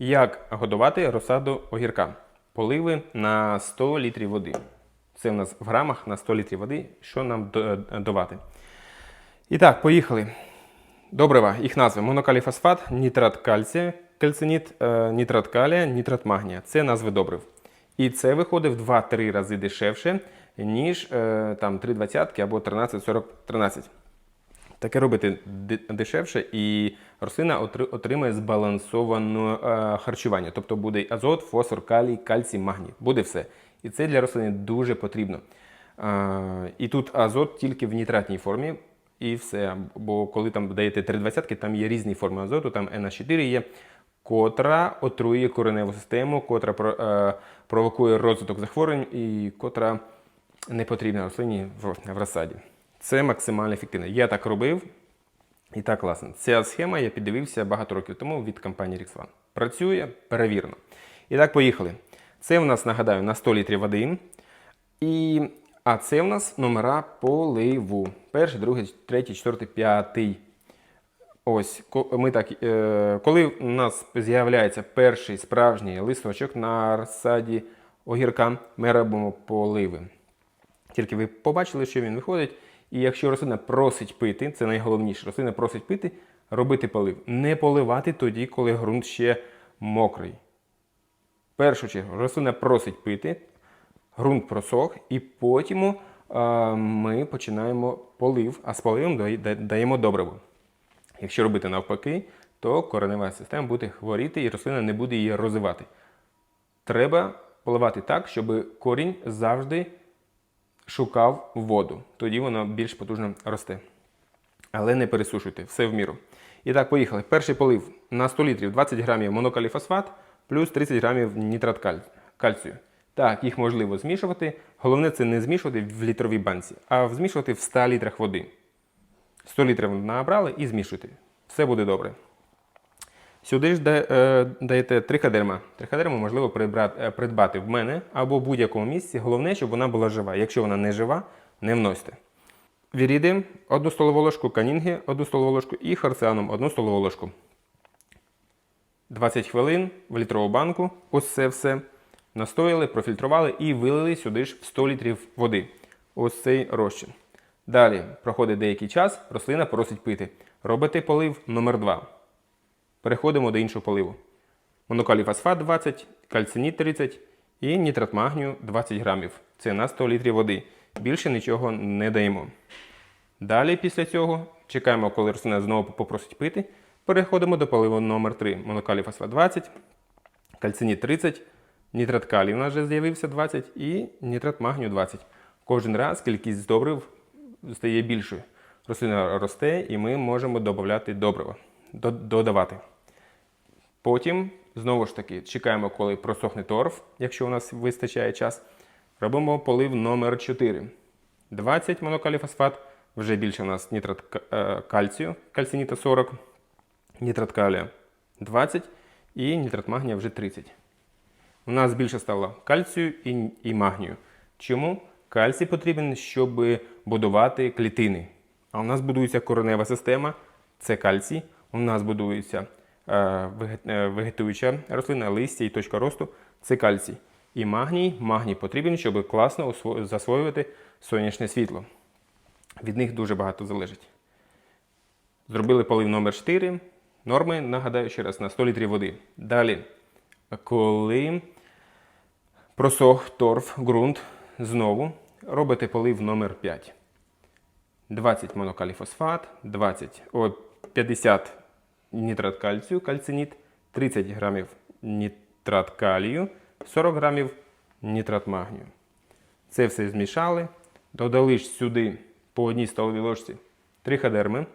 Як годувати розсаду огірка? Поливи на 100 літрів води. Це в нас в грамах на 100 літрів води. Що нам е, давати? І так, поїхали. Добрива, їх назви: монокаліфосфат, нітрат кальція, кальциніт, е, нітрат калія, нітрат магнія. Це назви добрив. І це виходить в 2-3 рази дешевше, ніж е, там 3,20 або 13,40-13. Таке робити дешевше, і рослина отри- отримає збалансоване харчування. Тобто буде азот, фосфор, калій, кальцій, магній. Буде все. І це для рослини дуже потрібно. Е, і тут азот тільки в нітратній формі, і все. Бо коли там даєте 3,20, там є різні форми азоту, там NH4 є, котра отруює кореневу систему, котра е, провокує розвиток захворювань і котра не потрібна рослині в розсаді. Це максимально ефективно. Я так робив, і так класно. Ця схема я піддивився багато років тому від компанії Rixvan. Працює перевірено. І так, поїхали. Це в нас, нагадаю, на 100 літрів води. І... А це в нас номера поливу. Перший, другий, третій, четвертий, п'ятий. Ось, ми так, е, коли у нас з'являється перший справжній листочок на розсаді огірка, ми робимо поливи. Тільки ви побачили, що він виходить. І якщо рослина просить пити, це найголовніше, рослина просить пити, робити полив. Не поливати тоді, коли ґрунт ще мокрий. В першу чергу, рослина просить пити, ґрунт просох, і потім е, ми починаємо полив, а з поливом даємо добриво. Якщо робити навпаки, то коренева система буде хворіти і рослина не буде її розвивати. Треба поливати так, щоб корінь завжди шукав воду. Тоді воно більш потужно росте. Але не пересушуйте, все в міру. І так, поїхали. Перший полив на 100 літрів 20 грамів монокаліфосфат плюс 30 грамів нітрат каль- кальцію. Так, їх можливо змішувати. Головне це не змішувати в літровій банці, а змішувати в 100 літрах води. 100 літрів набрали і змішуйте. Все буде добре. Сюди ж е, даєте триходерма. Триходерму можливо придбати, е, в мене або в будь-якому місці. Головне, щоб вона була жива. Якщо вона не жива, не вносьте. Віріди 1 столову ложку, канінги 1 столову ложку і харціаном 1 столову ложку. 20 хвилин в літрову банку. Ось це все. Настояли, профільтрували і вилили сюди ж в 100 літрів води. Ось цей розчин. Далі проходить деякий час, рослина просить пити. Робите полив номер 2. Переходимо до іншого поливу. Монокаліфосфат 20, кальциніт 30 і нітрат магнію 20 грамів. Це на 100 літрів води. Більше нічого не даємо. Далі після цього чекаємо, коли рослина знову попросить пити. Переходимо до поливу номер 3. Монокаліфосфат 20, кальциніт 30, нітрат калію у нас вже з'явився 20 і нітрат магнію 20. Кожен раз кількість добрив стає більшою. Рослина росте і ми можемо додати добрива, додавати. Потім, знову ж таки, чекаємо, коли просохне торф, якщо у нас вистачає час. Робимо полив номер 4. 20 монокаліфосфат, вже більше у нас нітрат е, кальцію, кальциніта 40, нітрат калія 20 і нітрат магнія вже 30. У нас більше стало кальцію і, і магнію. Чому? Кальцій потрібен, щоб будувати клітини. А у нас будується коренева система, це кальцій. У нас будується вегетуюча рослина, листя і точка росту це кальцій. І магній. Магній потрібен, щоб класно засвоювати сонячне світло. Від них дуже багато залежить. Зробили полив номер 4. Норми, нагадаю ще раз, на 100 літрів води. Далі, коли просох торф, ґрунт, знову робите полив номер 5. 20 монокаліфосфат, 20, о, 50 нітрат кальцію, кальциніт, 30 грамів нітрат калію, 40 грамів нітрат магнію. Це все змішали. Додали ж сюди по одній столовій ложці триходерми,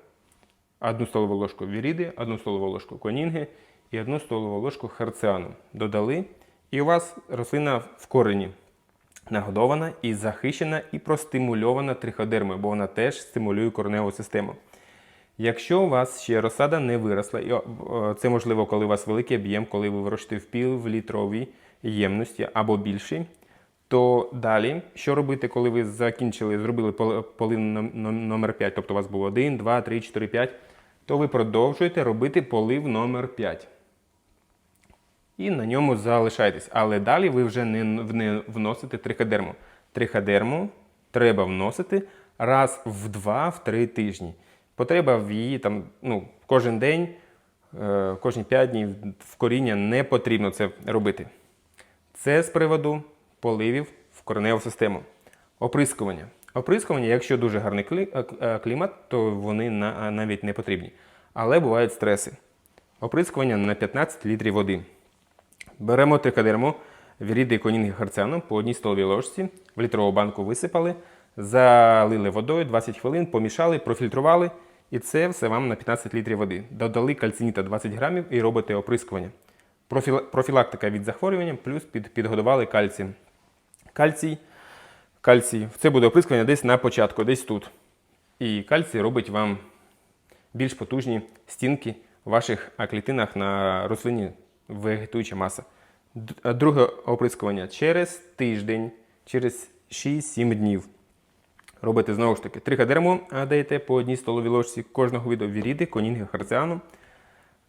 одну столову ложку віріди, одну столову ложку конінги і одну столову ложку харціану. Додали, і у вас рослина в корені нагодована і захищена і простимульована триходермою, бо вона теж стимулює кореневу систему. Якщо у вас ще розсада не виросла, і це можливо, коли у вас великий об'єм, коли ви вирощуєте в півлітровій ємності або більшій, то далі, що робити, коли ви закінчили, зробили полив ном- ном- номер 5, тобто у вас було 1, 2, 3, 4, 5, то ви продовжуєте робити полив номер 5. і на ньому залишайтесь. Але далі ви вже не вносите триходерму. Триходерму треба вносити раз в 2-3 тижні. Потреба в її там, ну, кожен день, е, кожні 5 днів в коріння не потрібно це робити. Це з приводу поливів в кореневу систему. Оприскування. Оприскування, якщо дуже гарний е, е, клімат, то вони навіть не потрібні. Але бувають стреси. Оприскування на 15 літрів води. Беремо трикадерму, віріди конінги харцяну по одній столовій ложці, в літрову банку висипали, залили водою 20 хвилин, помішали, профільтрували. І це все вам на 15 літрів води. Додали кальциніта 20 грамів і робите оприскування. Профілактика від захворювання, плюс під, підгодували кальцієм. Кальцій, кальцій. Це буде оприскування десь на початку, десь тут. І кальцій робить вам більш потужні стінки в ваших а, клітинах на рослині вегетуюча маса. Друге оприскування через тиждень, через 6-7 днів. Робите знову ж таки триходерму а, даєте по одній столовій ложці кожного виду віріди, конінги, харціану.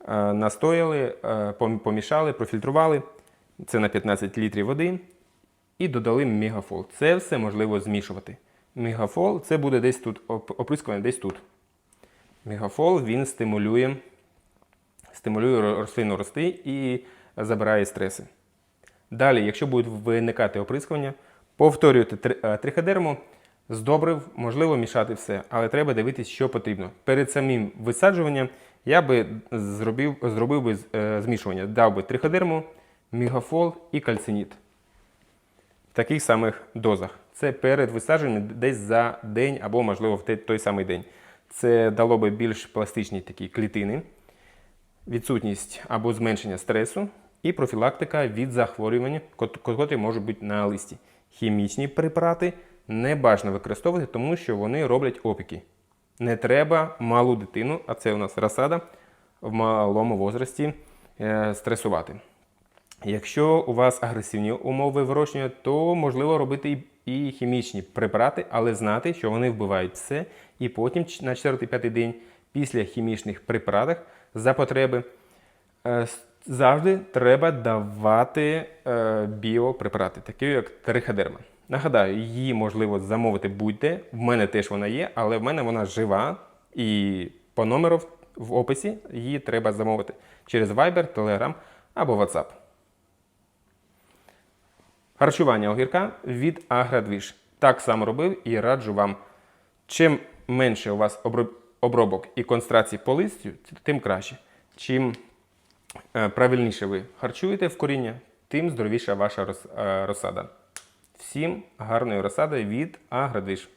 Е, Настояли, е, помішали, профільтрували. Це на 15 літрів води. І додали мегафол. Це все можливо змішувати. Мегафол це буде десь тут, оприскування десь тут. Мегафол він стимулює, стимулює рослину рости і забирає стреси. Далі, якщо будуть виникати оприскування, повторюйте три- е, триходерму, з добрив можливо мішати все, але треба дивитись, що потрібно. Перед самим висаджуванням я би зробив, зробив би е, змішування. Дав би триходерму, мегафол і кальциніт в таких самих дозах. Це перед висадженням десь за день або, можливо, в той самий день. Це дало би більш пластичні такі клітини, відсутність або зменшення стресу і профілактика від захворювання, котрі можуть бути на листі. Хімічні препарати не бажано використовувати, тому що вони роблять опіки. Не треба малу дитину, а це у нас розсада в малому возрасті, е, стресувати. Якщо у вас агресивні умови вирощення, то можливо робити і хімічні препарати, але знати, що вони вбивають все. І потім на 4-5 день після хімічних препаратів за потреби е, завжди треба давати е, біопрепарати, такі як триходерма. Нагадаю, її можливо замовити будь-де. В мене теж вона є, але в мене вона жива і по номеру в- описі її треба замовити через Viber, Telegram або WhatsApp. Харчування огірка від Аградвіж. Так само робив і раджу вам. Чим менше у вас обробок і концентрацій по листю, тим краще. Чим е, правильніше ви харчуєте в коріння, тим здоровіша ваша е, розсада. Всім гарної розсади від Аградвіж.